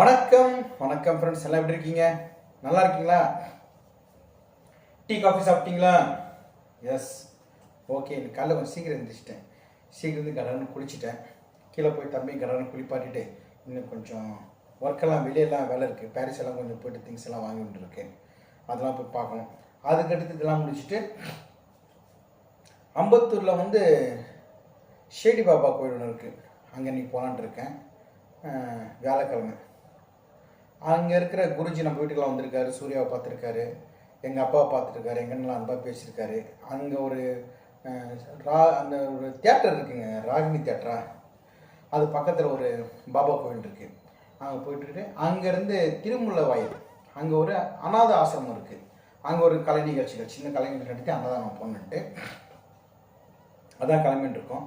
வணக்கம். வணக்கம் ஃப்ரெண்ட்ஸ் எல்லாம் எப்படி இருக்கீங்க? நல்லா இருக்கீங்களா? டீ காஃபி சாப்பிட்டீங்களா? எஸ் ஓகே எனக்கு காலைல கொஞ்சம் சீக்கிரம் எழுந்திரிச்சிட்டேன் சீக்கிரம் இருந்து கடன்னு குளிச்சிட்டேன். கீழே போய் தம்பி கடன்னு குளிப்பாட்டிட்டு இன்னும் கொஞ்சம் ஒர்க்கெல்லாம் வெளியெல்லாம் வேலை இருக்குது பாரிஸ் எல்லாம் கொஞ்சம் போயிட்டு திங்ஸ் எல்லாம் வாங்கி வந்துருக்கேன். அதெல்லாம் போய் பார்க்கணும். அதுக்கடுத்து இதெல்லாம் முடிச்சுட்டு அம்பத்தூரில் வந்து ஷேடி பாபா கோயில் ஒன்று இருக்குது அங்கே இன்னைக்கு போகலான்ட்டு இருக்கேன். வியாழக்கிழமை. அங்கே இருக்கிற குருஜி நம்ம வீட்டுக்கெலாம் வந்திருக்காரு சூர்யாவை பார்த்துருக்காரு எங்கள் அப்பாவை பார்த்துருக்காரு எங்கள் அண்ணன் அன்பா பேசியிருக்காரு. அங்கே ஒரு ரா அந்த ஒரு தியேட்டர் இருக்குங்க ராகினி தியேட்டரா அது பக்கத்தில் ஒரு பாபா கோயில் இருக்குது அங்கே போயிட்டு அங்கேருந்து திருமுல்ல வயல் அங்கே ஒரு அநாத ஆசிரமம் இருக்குது அங்கே ஒரு கலை நிகழ்ச்சிகள் சின்ன கலை நிகழ்ச்சி நடத்தி அன்னதானம் பண்ணிட்டு அதான் கிளம்பிட்டு இருக்கோம்.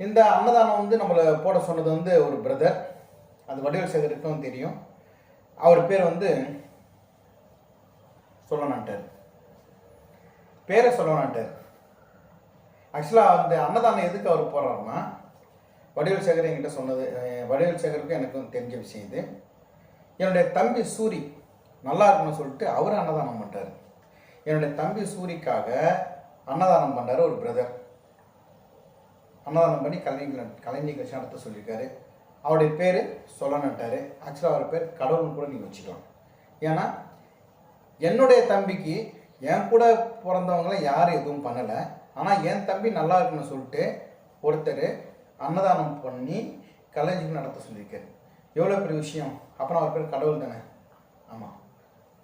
இந்த அன்னதானம் வந்து நம்மளை போட சொன்னது வந்து ஒரு பிரதர் அது வடிவல் சேகருக்கும் தெரியும். அவர் பேர் வந்து சொல்லணாட்டார் பேரை சொல்லணாட்டார் ஆக்சுவலாக அந்த அன்னதானம் எதுக்கு அவர் போடுறாருன்னா வடிவேல் சேகர் என்கிட்ட சொன்னது வடிவேல் சேகருக்கும் எனக்கும் தெரிஞ்ச விஷயம் இது. என்னுடைய தம்பி சூரி நல்லா இருக்கும்னு சொல்லிட்டு அவர் அன்னதானம் பண்ணுறாரு என்னுடைய தம்பி சூரிக்காக அன்னதானம் பண்ணுறாரு ஒரு பிரதர் அன்னதானம் பண்ணி கலை கலை நிகழ்ச்சி நடத்த சொல்லியிருக்காரு. அவருடைய பேர் சொல்லணுட்டாரு ஆக்சுவலாக அவர் பேர் கடவுள்னு கூட நீங்கள் வச்சுக்கலாம். ஏன்னா என்னுடைய தம்பிக்கு என் கூட பிறந்தவங்களாம் யாரும் எதுவும் பண்ணலை. ஆனால் என் தம்பி நல்லா இருக்குன்னு சொல்லிட்டு ஒருத்தர் அன்னதானம் பண்ணி கலைஞருக்கு நடத்த சொல்லியிருக்காரு. எவ்வளோ பெரிய விஷயம்? அப்புறம் அவர் பேர் கடவுள் தானே? ஆமாம்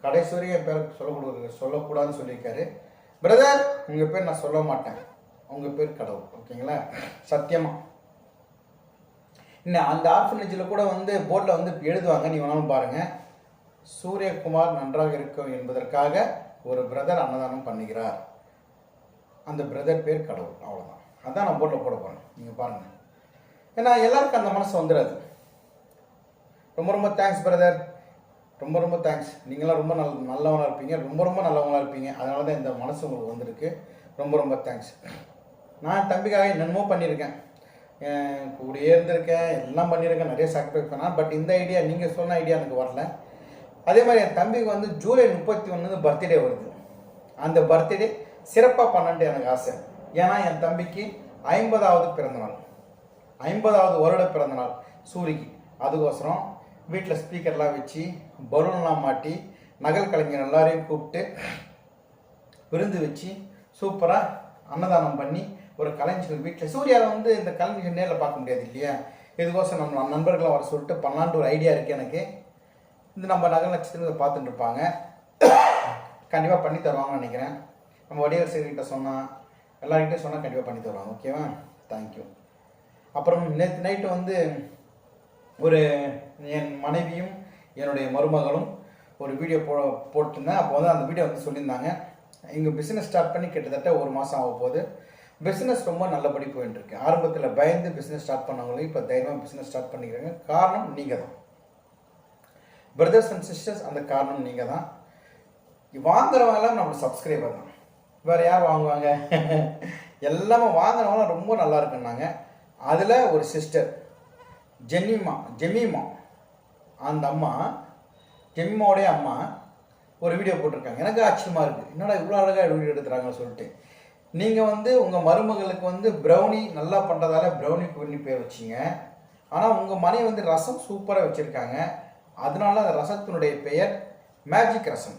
கடைசி வரையும் என் பேர் சொல்லக்கூடாது சொல்லக்கூடாதுன்னு சொல்லியிருக்காரு. பிரதர் உங்கள் பேர் நான் சொல்ல மாட்டேன். உங்கள் பேர் கடவுள். ஓகேங்களா? சத்தியமாக இன்னும் அந்த ஆர்ஃபனேஜில் கூட வந்து போர்டில் வந்து எழுதுவாங்க நீ வேணாலும் பாருங்கள் சூரியகுமார் நன்றாக இருக்கும் என்பதற்காக ஒரு பிரதர் அன்னதானம் பண்ணுகிறார். அந்த பிரதர் பேர் கடவுள் அவ்வளோதான் அதான் நான் போட்டில் போட போகிறேன் நீங்கள் பாருங்கள் ஏன்னா எல்லாருக்கும் அந்த மனசு வந்துடாது ரொம்ப ரொம்ப தேங்க்ஸ் பிரதர் ரொம்ப ரொம்ப தேங்க்ஸ் நீங்களாம் ரொம்ப நல் நல்லவனாக இருப்பீங்க. ரொம்ப ரொம்ப நல்லவங்களாக இருப்பீங்க. அதனால தான் இந்த மனசு உங்களுக்கு வந்திருக்கு. ரொம்ப ரொம்ப தேங்க்ஸ் நான் தம்பிக்காக என்னென்னமோ பண்ணியிருக்கேன். கூடயே இருந்திருக்கேன் எல்லாம் பண்ணியிருக்கேன் நிறைய சாக்ரிஃபைஸ் பண்ணேன். பட் இந்த ஐடியா நீங்கள் சொன்ன ஐடியா எனக்கு வரல. அதே மாதிரி என் தம்பிக்கு வந்து ஜூலை முப்பத்தி ஒன்று பர்த்டே வருது. அந்த பர்த்டே சிறப்பாக பண்ணன்ட்டு எனக்கு ஆசை. ஏன்னா என் தம்பிக்கு ஐம்பதாவது பிறந்தநாள். ஐம்பதாவது வருட பிறந்தநாள் சூரிக்கு. அதுக்கோசரம் வீட்டில் ஸ்பீக்கர்லாம் வச்சு பலூன்லாம் மாட்டி நகல் கலைஞர் எல்லாரையும் கூப்பிட்டு விருந்து வச்சு சூப்பராக அன்னதானம் பண்ணி ஒரு கலைஞர் வீட்டில் சூர்யாவை வந்து இந்த கலைஞர் நேரில் பார்க்க முடியாது இல்லையா? இதுக்கோசம் நம்ம நண்பர்களை வர சொல்லிட்டு பண்ணலான்ட்டு ஒரு ஐடியா இருக்குது எனக்கு. இந்த நம்ம நகர் நட்சத்திரத்தை பார்த்துட்டு இருப்பாங்க. கண்டிப்பாக பண்ணி தருவாங்கன்னு நினைக்கிறேன். நம்ம வடிவர் கிட்ட சொன்னால் எல்லார்கிட்டையும் சொன்னால் கண்டிப்பாக பண்ணி தருவாங்க. ஓகேவா தேங்க்யூ அப்புறம் நேற்று நைட்டு வந்து ஒரு என் மனைவியும் என்னுடைய மருமகளும் ஒரு வீடியோ போ போட்டிருந்தேன். அப்போ வந்து அந்த வீடியோ வந்து சொல்லியிருந்தாங்க. எங்கள் பிஸ்னஸ் ஸ்டார்ட் பண்ணி கிட்டத்தட்ட ஒரு மாதம் ஆக போகுது பிஸ்னஸ் ரொம்ப நல்லபடி போயிட்டு இருக்கு ஆரம்பத்தில் பயந்து பிஸ்னஸ் ஸ்டார்ட் பண்ணவங்களும் இப்போ தைரியமாக பிஸ்னஸ் ஸ்டார்ட் பண்ணிக்கிறாங்க. காரணம் நீங்கள் தான் பிரதர்ஸ் அண்ட் சிஸ்டர்ஸ் அந்த காரணம் நீங்கள் தான் வாங்குறவங்களாம் நம்ம நம்மளோட சப்ஸ்கிரைபர் தான். வேறு யார் வாங்குவாங்க? எல்லாமே வாங்குறவங்களாம் ரொம்ப நல்லா இருக்குன்னாங்க. அதில் ஒரு சிஸ்டர் ஜெமிமா ஜெமிமா அந்த அம்மா ஜெமிமாவுடைய அம்மா ஒரு வீடியோ போட்டிருக்காங்க. எனக்கு ஆச்சரியமாக இருக்குது என்னடா இவ்வளோ அழகாக வீடியோ எடுத்துறாங்கன்னு சொல்லிட்டு. நீங்கள் வந்து உங்கள் மருமகளுக்கு வந்து ப்ரௌனி நல்லா பண்ணுறதால ப்ரௌனி குவினி பேர் வச்சிங்க. ஆனால் உங்கள் மனைவி வந்து ரசம் சூப்பராக வச்சுருக்காங்க. அதனால அந்த ரசத்தினுடைய பெயர் மேஜிக் ரசம்.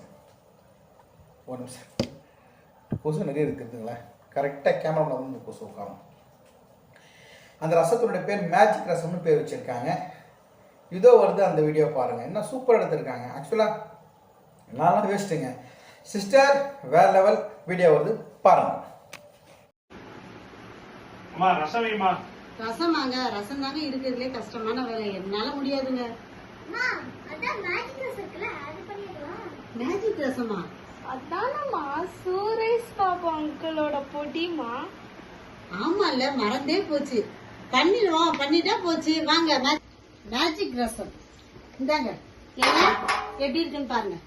ஒரு நிமிஷம். கொசு நிறைய இருக்குதுங்களா. கரெக்டாக கேமராவில் வந்து கொசு உட்காரும். அந்த ரசத்தினுடைய பேர் மேஜிக் ரசம்னு பேர் வச்சுருக்காங்க. இதோ வருது அந்த வீடியோ பாருங்கள் என்ன சூப்பர் எடுத்திருக்காங்க. ஆக்சுவலாக நான்லாம் வேஸ்ட்டுங்க சிஸ்டர் வேற லெவல் வீடியோ வருது. பாருங்கள் அம்மா ரசம் வைம்மா ரசமாங்க ரசம் தாங்க இருக்கிறதுலே கஷ்டமான வேலை. என்னால முடியாதுங்க. அம்மா, அதான் மேஜிக் ரசமா அதானம்மா சூரேஷ் பாபு அங்கிளோட பொடிமா ஆமால மறந்தே போச்சு. பண்ணிடுவோம். பண்ணிட்டா போச்சு. வாங்க மேஜிக் ரசம் இந்தாங்க. எப்படி இருக்குன்னு பாருங்க.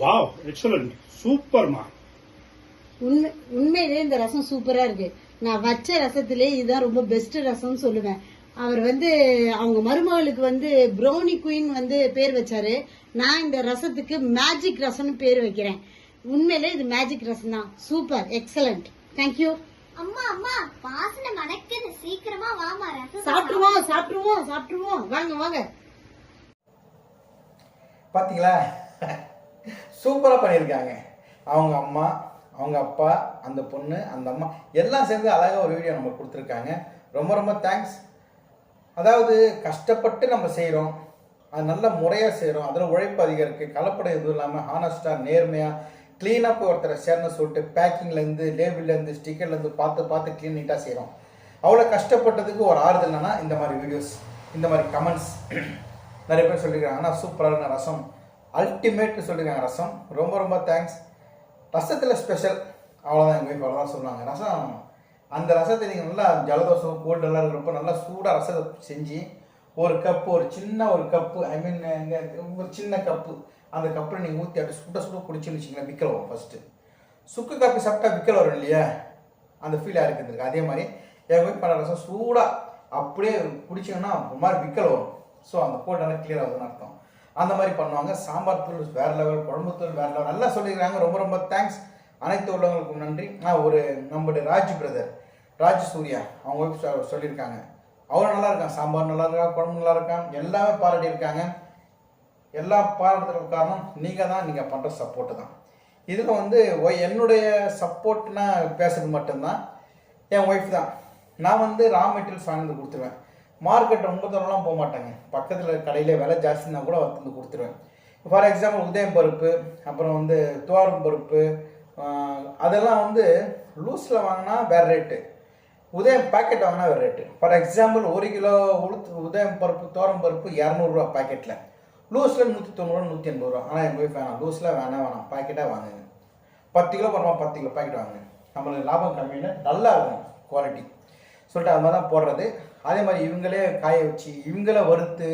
வாவ் எக்ஸலண்ட் சூப்பர்மா உண்மை உண்மையிலேயே இந்த ரசம் சூப்பரா இருக்கு. நான் வச்ச ரசத்திலே இதுதான் ரொம்ப பெஸ்ட் ரசம்னு சொல்லுவேன். அவர் வந்து அவங்க மருமகளுக்கு வந்து ப்ரௌனி குயின் வந்து பேர் வச்சாரு. நான் இந்த ரசத்துக்கு மேஜிக் ரசம்னு பேர் வைக்கிறேன். உண்மையிலே இது மேஜிக் ரசம் தான் சூப்பர் எக்ஸலண்ட் தேங்க்யூ அம்மா அம்மா வாசனை மணக்குது சீக்கிரமா வாமா ரசம் சாப்பிட்டுருவோம் சாப்பிட்டுருவோம் சாப்பிட்டுருவோம். வாங்க வாங்க. பார்த்தீங்களா சூப்பராக பண்ணியிருக்காங்க. அவங்க அம்மா அவங்க அப்பா அந்த பொண்ணு அந்த அம்மா எல்லாம் சேர்ந்து அழகாக ஒரு வீடியோ நம்ம கொடுத்துருக்காங்க. ரொம்ப ரொம்ப தேங்க்ஸ் அதாவது கஷ்டப்பட்டு நம்ம செய்கிறோம் அது நல்ல முறையாக செய்கிறோம் அதில் உழைப்பு அதிகம் இருக்குது கலப்படம் எதுவும் இல்லாமல் ஹானஸ்டாக நேர்மையாக க்ளீனாக போய் ஒருத்தரை சேர்ந்து சொல்லிட்டு பேக்கிங்லேருந்து லேபிள்லேருந்து ஸ்டிக்கர்லேருந்து பார்த்து பார்த்து க்ளீன் நீட்டாக செய்கிறோம் அவ்வளோ கஷ்டப்பட்டதுக்கு ஒரு ஆறுதல் என்னன்னா இந்த மாதிரி வீடியோஸ் இந்த மாதிரி கமெண்ட்ஸ் நிறைய பேர் சொல்லியிருக்காங்க ஆனால் சூப்பரான ரசம். அல்டிமேட்னு சொல்லியிருக்காங்க ரசம். ரொம்ப ரொம்ப தேங்க்ஸ் ரசத்தில் ஸ்பெஷல் அவ்வளோதான் எங்கள் வீட்டில் அவ்வளோதான் சொல்லுவாங்க ரசம் அந்த ரசத்தை நீங்கள் நல்லா ஜலதோஷம் கோல்டு எல்லாம் இருக்கிறப்ப நல்லா சூடாக ரசத்தை செஞ்சு ஒரு கப்பு ஒரு சின்ன ஒரு கப்பு ஐ மீன் ஒரு சின்ன கப்பு அந்த கப்பில் நீங்கள் ஊற்றி அப்படி சுட சுட குடிச்சுன்னு வச்சிங்களேன் விக்கல் வரும் ஃபஸ்ட்டு சுக்கு காப்பி சாப்பிட்டா விக்கல் வரும் இல்லையா? அந்த ஃபீலாக இருக்குது அதே மாதிரி என் ஒய்ஃப் பண்ண ரசம் சூடாக அப்படியே குடிச்சிங்கன்னா ஒரு மாதிரி விக்கல் வரும். ஸோ அந்த கோல்டெல்லாம் கிளியர் ஆகுதுன்னு அர்த்தம். அந்த மாதிரி பண்ணுவாங்க. சாம்பார் தூள் வேற லெவல் குழம்பு தூள் வேற லெவல் நல்லா சொல்லியிருக்காங்க. ரொம்ப ரொம்ப தேங்க்ஸ் அனைத்து உள்ளவங்களுக்கும் நன்றி. நான் ஒரு நம்மளுடைய ராஜ் பிரதர் ராஜ் சூர்யா அவங்க ஒய்ஃப் சொல்லியிருக்காங்க. அவரும் நல்லா இருக்கான் சாம்பார் நல்லா இருக்கா? குழம்பு நல்லா இருக்கான் எல்லாமே பாராட்டியிருக்காங்க. எல்லா பாராட்டுறதுக்கு காரணம் நீங்கள் தான். நீங்கள் பண்ணுற சப்போர்ட்டு தான். இதில் வந்து ஒய்- என்னுடைய சப்போர்ட்னா பேசுறது மட்டும்தான். என் ஒய்ஃப் தான். நான் வந்து ரா மெட்டீரியல்ஸ் வாங்கி கொடுத்துருவேன். மார்க்கெட் ரொம்ப தூரம்லாம் போக மாட்டேங்க. பக்கத்தில் கடையில் விலை ஜாஸ்தினா கூட வந்து கொடுத்துருவேன். ஃபார் எக்ஸாம்பிள் உதயம் பருப்பு அப்புறம் வந்து துவாரம் பருப்பு அதெல்லாம் வந்து லூஸில் வாங்கினா வேறு ரேட்டு உதயம் பாக்கெட் வாங்கினா வேறு ரேட்டு ஃபார் எக்ஸாம்பிள் ஒரு கிலோ உளுத்து உதயம் பருப்பு தோரம் பருப்பு இரநூறுவா பாக்கெட்டில் லூஸில் நூற்றி தொண்ணூறுவா நூற்றி எண்பது ரூபா. ஆனால் எங்கள் ஒய்ஃப் வேணாம். லூஸில் வேணாம். வேணாம் பாக்கெட்டாக வாங்குங்க. பத்து கிலோ பரமா பத்து கிலோ பாக்கெட் வாங்குங்க. நம்மளுக்கு லாபம் கம்மியில் நல்லா இருக்கும் குவாலிட்டி சொல்லிட்டு அது மாதிரி தான் போடுறது. அதே மாதிரி இவங்களே காய வச்சு இவங்களே வறுத்து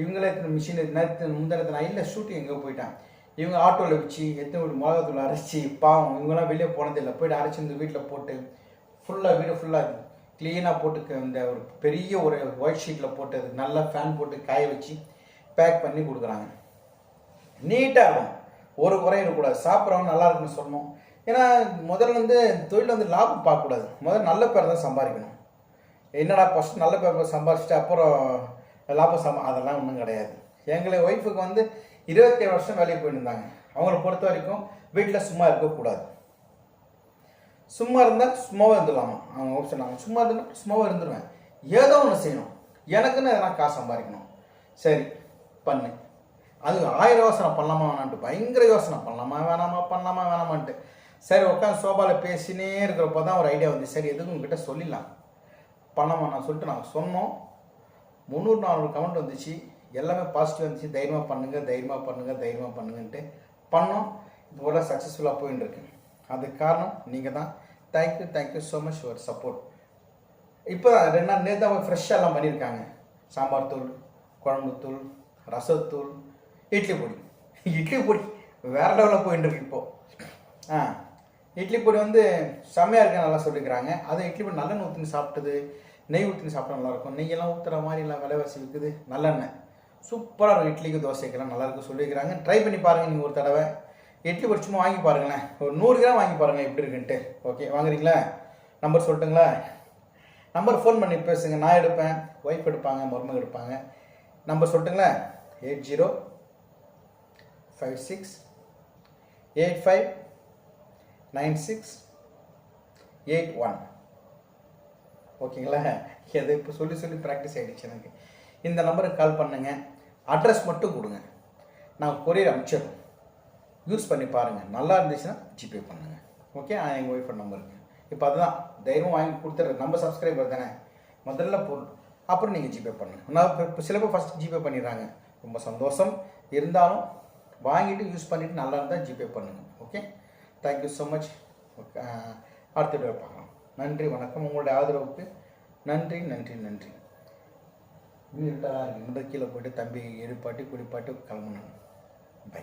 இவங்களே மிஷின் நேரத்து முந்தினத்து நான் இல்லை ஷூட்டிங் எங்கே போயிட்டான். இவங்க ஆட்டோவில் வச்சு எத்தனை வீடு மிளகாத்தூள் அரைச்சி பாவம் இவங்கெல்லாம் வெளியே போனதில்லை. போயிட்டு அரைச்சி இந்த வீட்டில் போட்டு ஃபுல்லாக வீடு ஃபுல்லாக க்ளீனாக போட்டு இந்த ஒரு பெரிய ஒரு ஒயிட் ஷீட்டில் போட்டு அது நல்லா ஃபேன் போட்டு காய வச்சு பேக் பண்ணி கொடுக்குறாங்க. நீட்டாக இருக்கும். ஒரு குறையும் இருக்கக்கூடாது. சாப்பிட்றவங்க நல்லா இருக்குன்னு சொல்லணும். ஏன்னா முதல்ல வந்து தொழில் வந்து லாபம் பார்க்கக்கூடாது. முதல்ல நல்ல பேர் தான் சம்பாதிக்கணும். என்னடா ஃபஸ்ட் நல்ல பேர் சம்பாதிச்சிட்டு அப்புறம் லாபம் சம்பா அதெல்லாம் ஒன்றும் கிடையாது. எங்களை ஒய்ஃபுக்கு வந்து இருபத்தேழு வருஷம் வேலைக்கு போயிருந்தாங்க. இருந்தாங்க அவங்கள பொறுத்த வரைக்கும் வீட்டில் சும்மா இருக்கக்கூடாது. சும்மா இருந்தால் சும்மாவே இருந்துடலாமா? அவங்க ஒய்ஃப் சொன்னாங்க சும்மா இருந்தால் சும்மாவே இருந்துருவேன். ஏதோ ஒன்று செய்யணும். எனக்குன்னு எதனா காசு சம்பாதிக்கணும். சரி பண்ணு. அது ஆயிரம் யோசனை பண்ணலாமா வேணான்ட்டு பயங்கர யோசனை. பண்ணலாமா வேணாமா பண்ணலாமா வேணாமான்ட்டு. சரி உட்காந்து சோபாவில் பேசினே இருக்கிறப்ப தான் ஒரு ஐடியா வந்து சரி எதுவும் உங்ககிட்ட சொல்லிடலாம். பண்ணாமா நான் சொல்லிட்டு நாங்கள் சொன்னோம். முந்நூறு நானூறு கமெண்ட் வந்துச்சு. எல்லாமே பாசிட்டிவ் வந்துச்சு தைரியமாக பண்ணுங்கள் தைரியமாக பண்ணுங்கள் தைரியமாக பண்ணுங்கன்ட்டு பண்ணோம். இது போல சக்ஸஸ்ஃபுல்லாக போயின்னு இருக்கு. அதுக்கு காரணம் நீங்கள் தான். Thank you thank you so much your support இப்போ ரெண்டு நாள் நேற்று அவங்க ஃப்ரெஷ்ஷாக எல்லாம் பண்ணியிருக்காங்க. சாம்பார் தூள் குழம்பு தூள் ரசத்தூள் இட்லி பொடி. இட்லி பொடி வேற லெவலில் போயிட்டு இருக்கு இப்போது ஆ இட்லி பொடி வந்து செம்மையாக இருக்க நல்லா சொல்லிக்கிறாங்க. அதுவும் இட்லி பொடி நல்லெண்ணெய் ஊற்றின்னு சாப்பிட்டது. நெய் ஊற்றி சாப்பிட்டா நல்லா இருக்கும் நெய்யெல்லாம் ஊற்றுற மாதிரி எல்லாம் விலைவாசி இருக்குது. நல்லெண்ணெய். சூப்பராக இருக்கும். இட்லிக்கு தோசைக்கெல்லாம் நல்லாயிருக்கும் சொல்லியிருக்கிறாங்க. ட்ரை பண்ணி பாருங்கள் நீங்கள் ஒரு தடவை. இட்லி பொடி சும்மா வாங்கி பாருங்களேன். ஒரு நூறு கிராம் வாங்கி பாருங்கள் எப்படி இருக்குன்ட்டு. ஓகே வாங்குறீங்களா? நம்பர் சொல்லட்டுங்களா? நம்பர் ஃபோன் பண்ணி பேசுங்க. நான் எடுப்பேன். ஒய்ஃப் எடுப்பாங்க மருமக எடுப்பாங்க. நம்பர் சொல்லட்டுங்களா? Eight zero five six eight five nine six eight one. ஓகேங்களா? எது இப்போ சொல்லி சொல்லி ப்ராக்டிஸ் ஆகிடுச்சு எனக்கு. இந்த நம்பருக்கு கால் பண்ணுங்க. அட்ரஸ் மட்டும் கொடுங்க. நான் கொரியர் அனுப்பிச்சிடுறோம் யூஸ் பண்ணி பாருங்கள் நல்லா இருந்துச்சுன்னா ஜிபே பண்ணுங்கள் ஓகே எங்கள் ஒய்ஃபோட நம்பருக்கு இப்போ அதுதான். தைரியம் வாங்கி கொடுத்துட்றேன். நம்ம சப்ஸ்கிரைபர் தானே. முதல்ல பொருள் அப்புறம் நீங்கள் ஜிபே பண்ணுங்கள் நான் இப்போ இப்போ சில பேர் ஃபஸ்ட் ஜிபே பண்ணிடுறாங்க. ரொம்ப சந்தோஷம். இருந்தாலும் வாங்கிட்டு யூஸ் பண்ணிவிட்டு நல்லா இருந்தால் ஜிபே பண்ணுங்கள் okay thank you so much அடுத்த வீடியோ பார்க்கலாம். நன்றி வணக்கம். உங்களுடைய ஆதரவுக்கு நன்றி நன்றி நன்றி. இருட்டாக இருக்கு. கீழே போய்ட்டு தம்பி எடுப்பாட்டி குளிப்பாட்டி கிளம்பணும். பை